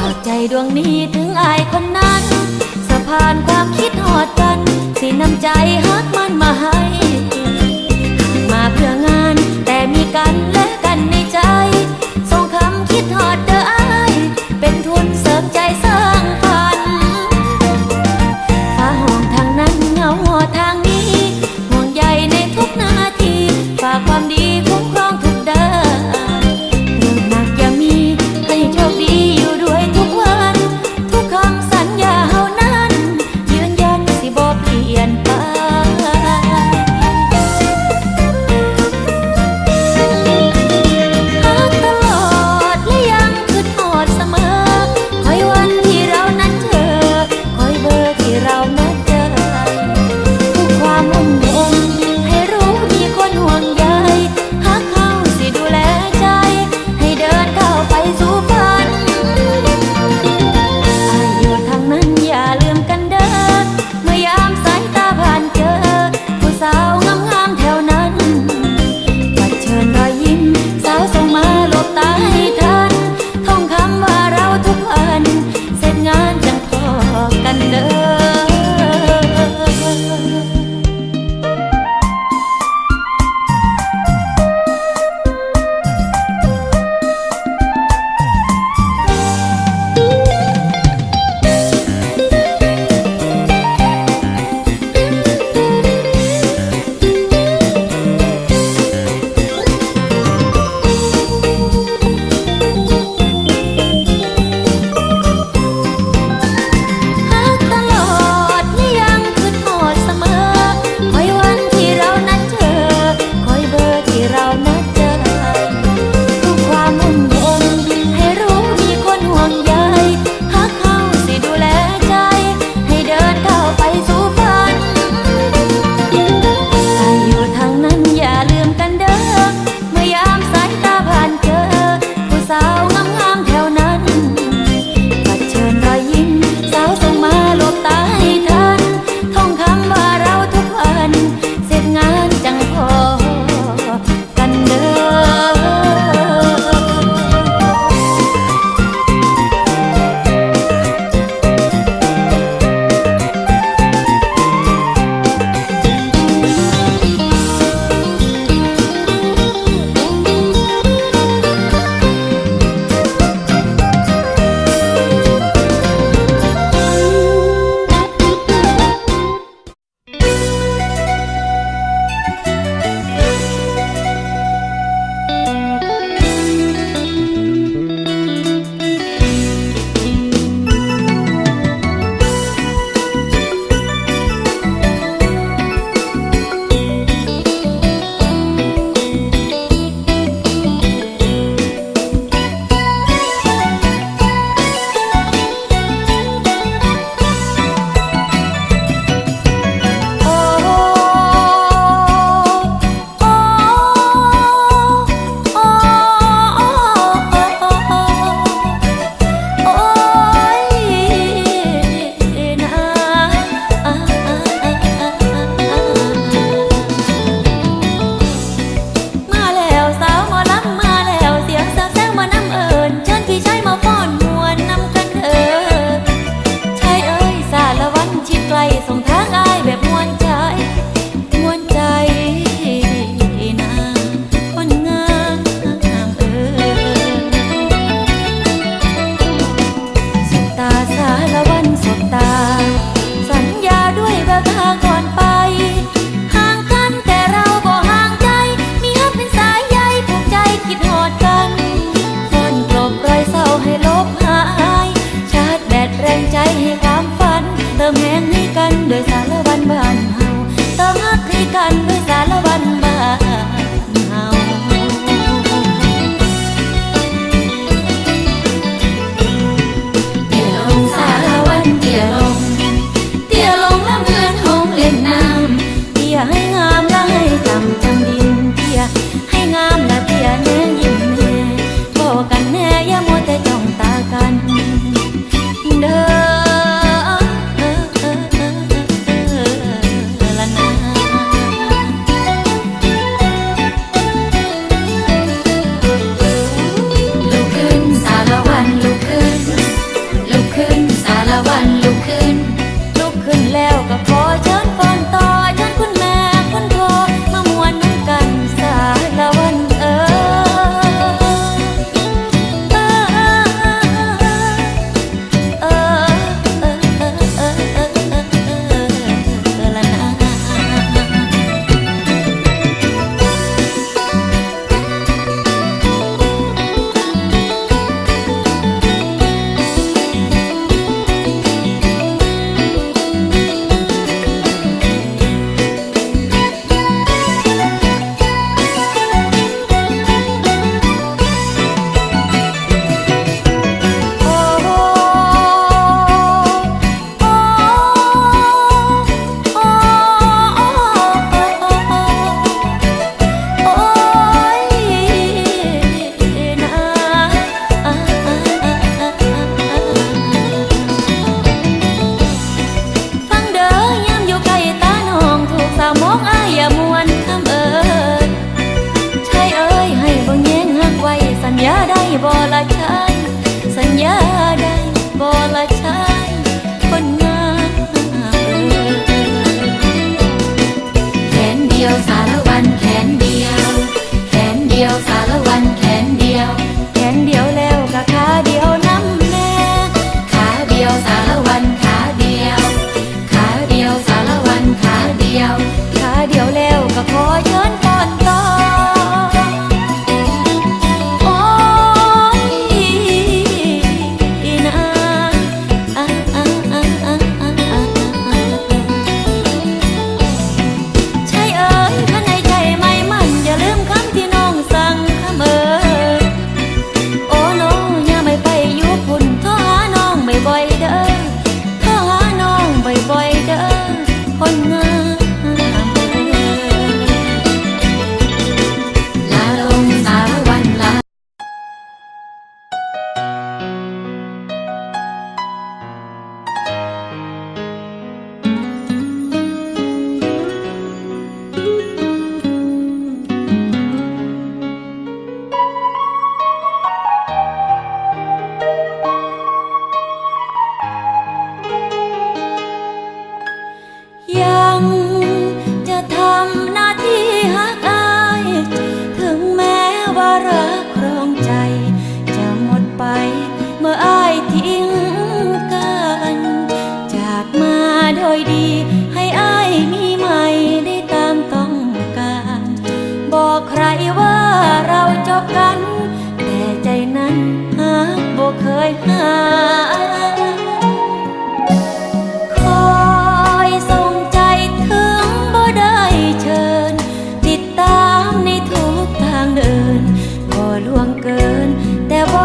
ขาดใจดวงนี้ถึงอายคนนั้น สะพานความคิดหอดกัน สินำใจฮักมันมาให้ มาเพื่องานแต่มีกันและ หาคอยส่งใจถึงบ่ได้เชิญ ติดตามในทุกทางเดินบ่ล่วงเกิน แต่บ่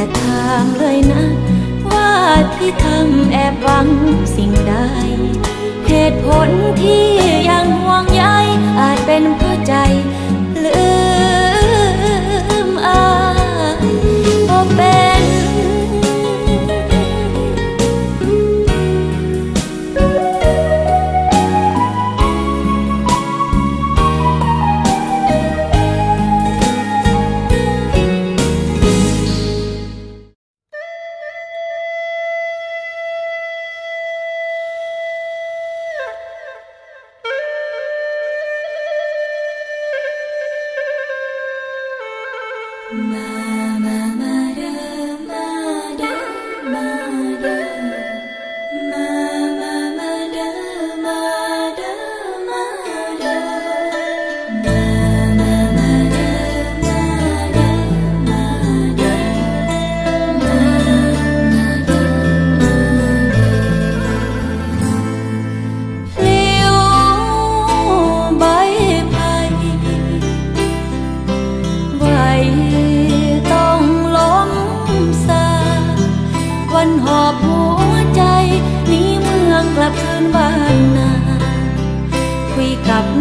และทามเลยนะ ว่าที่ทำแอบหวังสิ่งใด เหตุผลที่ยังห่วงใยอาจเป็นเพราะใจหรือ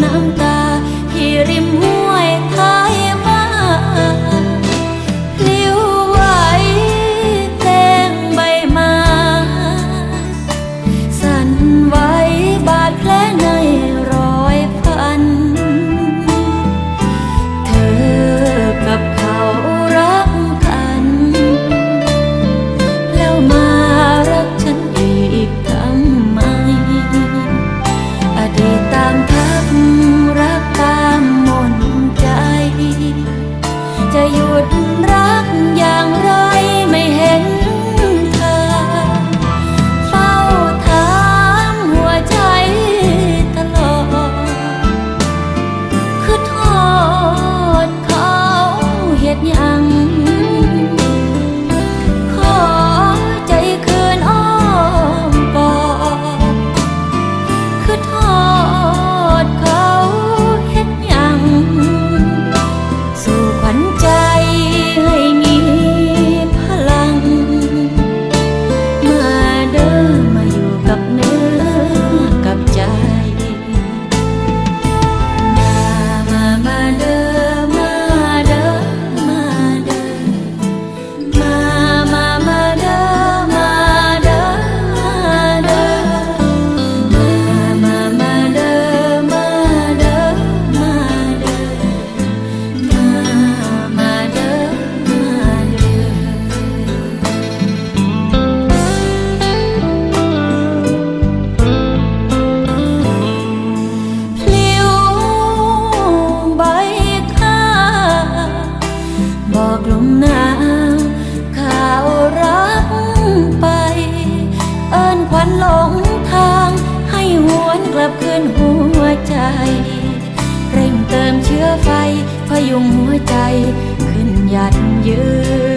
น้ำตาที่ริมหัว ยุงหัวใจขึ้นยันยืน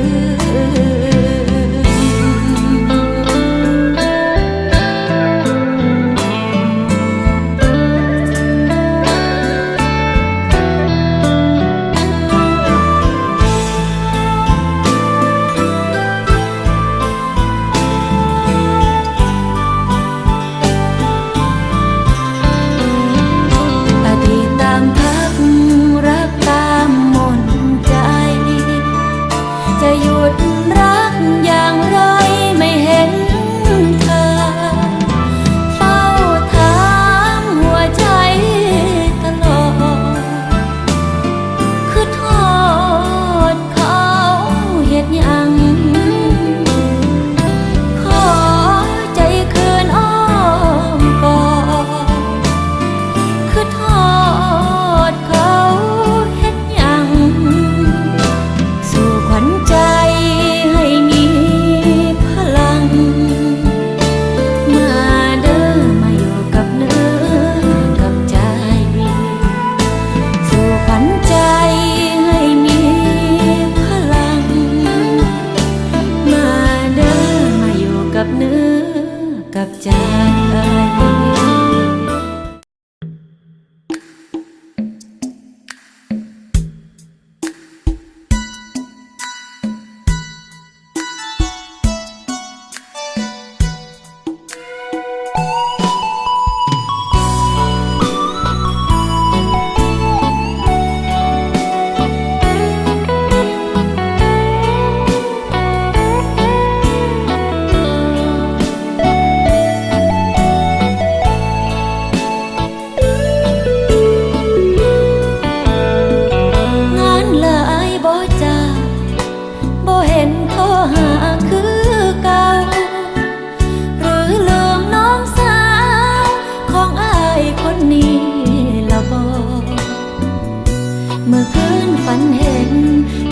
มื่อคืนฝันเห็น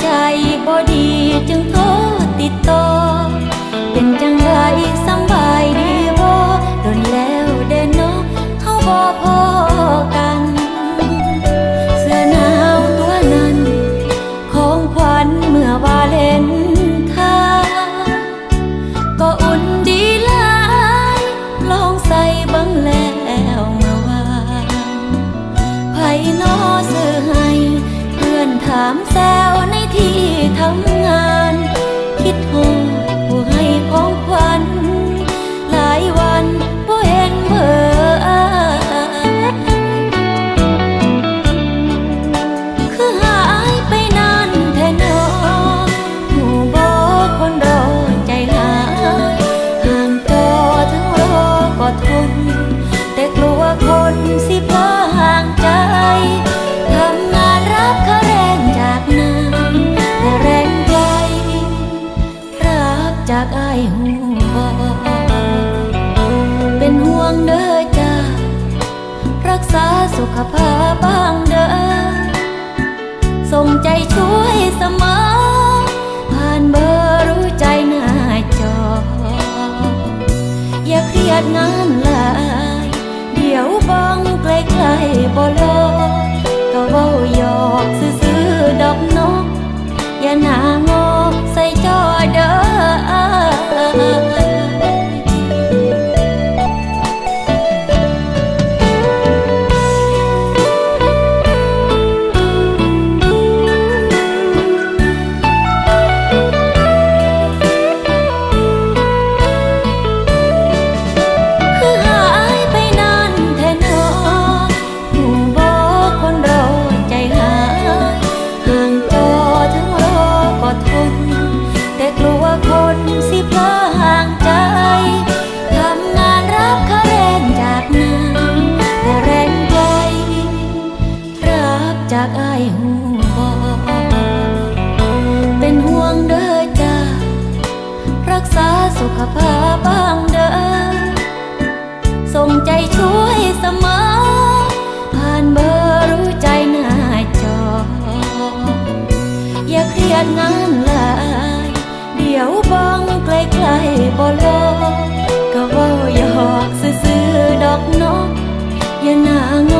ใจพอดีจึงโทรติดต่อเป็นจังไรสัง ใจช่วยเสมอ ผ่านเบอร์รู้ใจหน้าจอ อย่าเครียดงานลาย เดี๋ยวบังใกล้ๆบ่ร อย่าเครียดงานหลาย เดี๋ยวบ้องไกลๆบ่ลอก็เว่าหยอกซื่อดอกนกอย่าหน้างอ